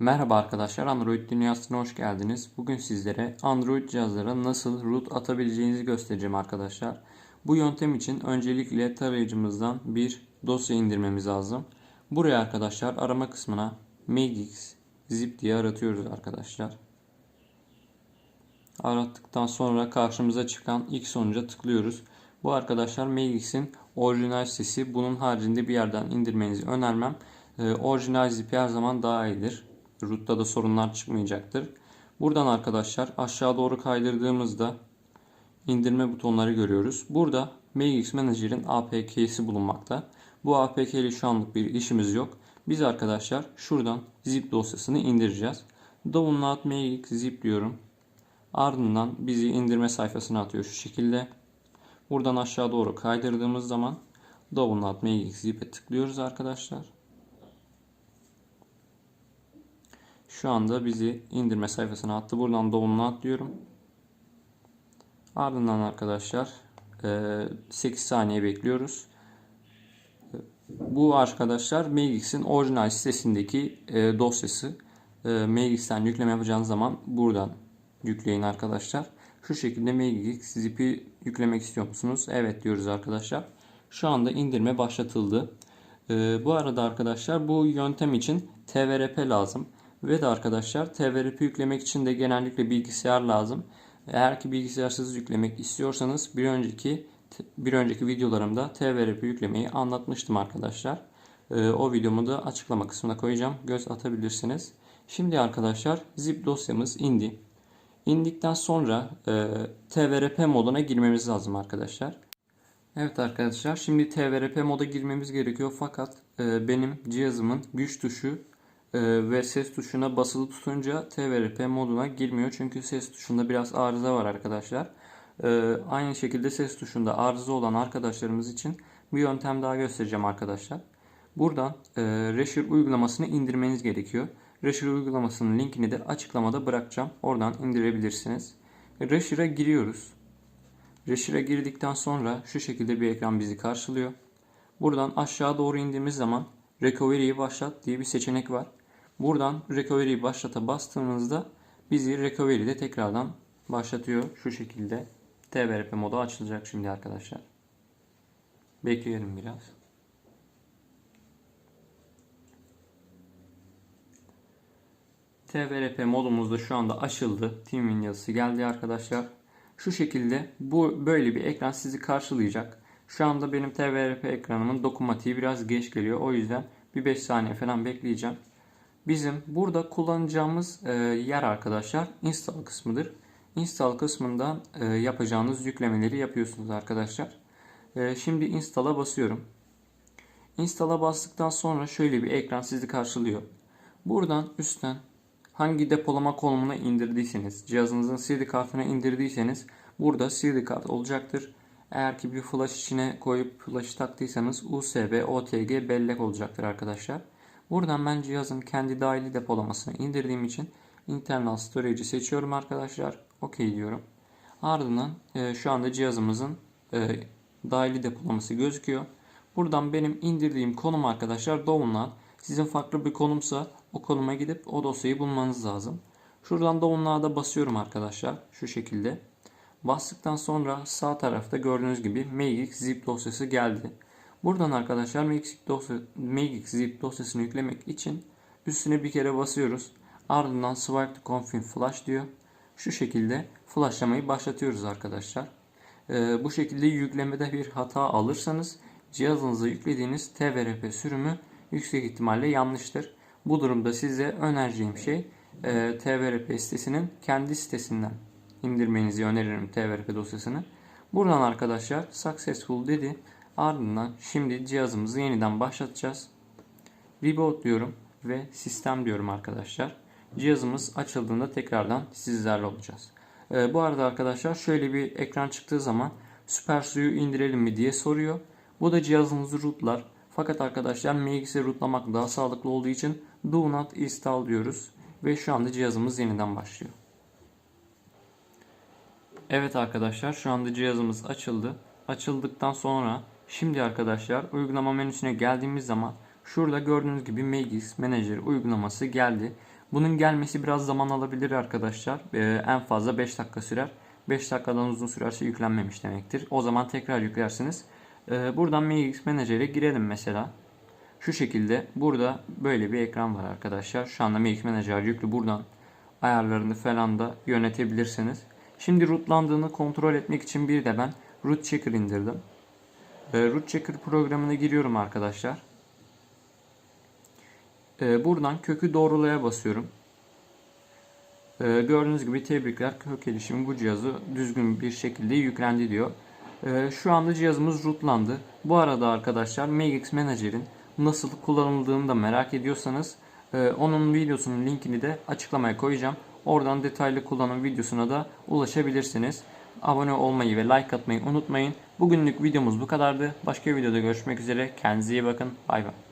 Merhaba arkadaşlar, Android dünyasına hoş geldiniz. Bugün sizlere Android cihazlara nasıl root atabileceğinizi göstereceğim arkadaşlar. Bu yöntem için öncelikle tarayıcımızdan bir dosya indirmemiz lazım. Buraya arkadaşlar arama kısmına Magix zip diye aratıyoruz arkadaşlar. Arattıktan sonra karşımıza çıkan ilk sonuca tıklıyoruz. Bu arkadaşlar Magix'in orijinal sitesi. Bunun haricinde bir yerden indirmenizi önermem. Ee, orijinal zip her zaman daha iyidir. Root'ta da sorunlar çıkmayacaktır. Buradan arkadaşlar aşağı doğru kaydırdığımızda indirme butonları görüyoruz. Burada Magix Manager'in APK'si bulunmakta. Bu APK ile şu anlık bir işimiz yok. Biz arkadaşlar şuradan zip dosyasını indireceğiz. Download Magix zip diyorum. Ardından bizi indirme sayfasına atıyor şu şekilde. Buradan aşağı doğru kaydırdığımız zaman Download Magix zip'e tıklıyoruz arkadaşlar. Şu anda bizi indirme sayfasına attı. Buradan download diyorum. Ardından arkadaşlar 8 saniye bekliyoruz. Bu arkadaşlar Magix'in orijinal sitesindeki dosyası. Magix'ten yükleme yapacağınız zaman buradan yükleyin arkadaşlar. Şu şekilde Magix zip'i yüklemek istiyor musunuz? Evet diyoruz arkadaşlar. Şu anda indirme başlatıldı. Bu arada arkadaşlar bu yöntem için TVRP lazım. Ve de arkadaşlar TVRP yüklemek için de genellikle bilgisayar lazım. Eğer ki bilgisayarsız yüklemek istiyorsanız bir önceki bir önceki videolarımda TVRP yüklemeyi anlatmıştım arkadaşlar. Ee, o videomu da açıklama kısmına koyacağım. Göz atabilirsiniz. Şimdi arkadaşlar zip dosyamız indi. İndikten sonra e, TVRP moduna girmemiz lazım arkadaşlar. Evet arkadaşlar şimdi TVRP moda girmemiz gerekiyor fakat e, benim cihazımın güç tuşu ve ses tuşuna basılı tutunca TVRP moduna girmiyor. Çünkü ses tuşunda biraz arıza var arkadaşlar. Ee, aynı şekilde ses tuşunda arıza olan arkadaşlarımız için bir yöntem daha göstereceğim arkadaşlar. Buradan e, Resher uygulamasını indirmeniz gerekiyor. Resher uygulamasının linkini de açıklamada bırakacağım. Oradan indirebilirsiniz. Resher'a giriyoruz. Resher'a girdikten sonra şu şekilde bir ekran bizi karşılıyor. Buradan aşağı doğru indiğimiz zaman Recovery'yi başlat diye bir seçenek var. Buradan recovery başlata bastığımızda bizi recovery'de tekrardan başlatıyor. Şu şekilde TVRP modu açılacak şimdi arkadaşlar. Bekleyelim biraz. TVRP modumuz da şu anda açıldı. Teamwin yazısı geldi arkadaşlar. Şu şekilde bu böyle bir ekran sizi karşılayacak. Şu anda benim TVRP ekranımın dokunmatiği biraz geç geliyor. O yüzden bir 5 saniye falan bekleyeceğim. Bizim burada kullanacağımız e, yer arkadaşlar install kısmıdır. Install kısmından e, yapacağınız yüklemeleri yapıyorsunuz arkadaşlar. E, şimdi install'a basıyorum. Install'a bastıktan sonra şöyle bir ekran sizi karşılıyor. Buradan üstten hangi depolama konumuna indirdiyseniz, cihazınızın CD kartına indirdiyseniz burada CD kart olacaktır. Eğer ki bir flash içine koyup flash taktıysanız USB, OTG bellek olacaktır arkadaşlar. Buradan ben cihazın kendi dahili depolamasını indirdiğim için internal storage'i seçiyorum arkadaşlar. OK diyorum. Ardından e, şu anda cihazımızın e, dahili depolaması gözüküyor. Buradan benim indirdiğim konum arkadaşlar download. Sizin farklı bir konumsa o konuma gidip o dosyayı bulmanız lazım. Şuradan download'a basıyorum arkadaşlar. Şu şekilde. Bastıktan sonra sağ tarafta gördüğünüz gibi Magix zip dosyası geldi. Buradan arkadaşlar Magix, dosya, Magix zip dosyasını yüklemek için üstüne bir kere basıyoruz. Ardından swipe to confirm flash diyor. Şu şekilde flashlamayı başlatıyoruz arkadaşlar. Ee, bu şekilde yüklemede bir hata alırsanız cihazınıza yüklediğiniz TVRP sürümü yüksek ihtimalle yanlıştır. Bu durumda size önereceğim şey e, TVRP sitesinin kendi sitesinden indirmenizi öneririm TVRP dosyasını. Buradan arkadaşlar successful dedi. Ardından şimdi cihazımızı yeniden başlatacağız. Reboot diyorum ve sistem diyorum arkadaşlar. Cihazımız açıldığında tekrardan sizlerle olacağız. Ee, bu arada arkadaşlar şöyle bir ekran çıktığı zaman süper suyu indirelim mi diye soruyor. Bu da cihazınızı rootlar. Fakat arkadaşlar MX'i rootlamak daha sağlıklı olduğu için do not install diyoruz. Ve şu anda cihazımız yeniden başlıyor. Evet arkadaşlar şu anda cihazımız açıldı. Açıldıktan sonra Şimdi arkadaşlar uygulama menüsüne geldiğimiz zaman şurada gördüğünüz gibi Magix Manager uygulaması geldi. Bunun gelmesi biraz zaman alabilir arkadaşlar. Ee, en fazla 5 dakika sürer. 5 dakikadan uzun sürerse yüklenmemiş demektir. O zaman tekrar yüklersiniz. Ee, buradan MX Manager'e girelim mesela. Şu şekilde burada böyle bir ekran var arkadaşlar. Şu anda MX Manager yüklü. Buradan ayarlarını falan da yönetebilirsiniz. Şimdi rootlandığını kontrol etmek için bir de ben Root Checker indirdim. Ee, Root Checker programına giriyorum arkadaşlar. Ee, buradan kökü doğrulaya basıyorum. Ee, gördüğünüz gibi tebrikler kök erişimi bu cihazı düzgün bir şekilde yüklendi diyor. Şu anda cihazımız rootlandı. Bu arada arkadaşlar MX Manager'in nasıl kullanıldığını da merak ediyorsanız e, onun videosunun linkini de açıklamaya koyacağım. Oradan detaylı kullanım videosuna da ulaşabilirsiniz. Abone olmayı ve like atmayı unutmayın. Bugünlük videomuz bu kadardı. Başka videoda görüşmek üzere. Kendinize iyi bakın. Bay bay.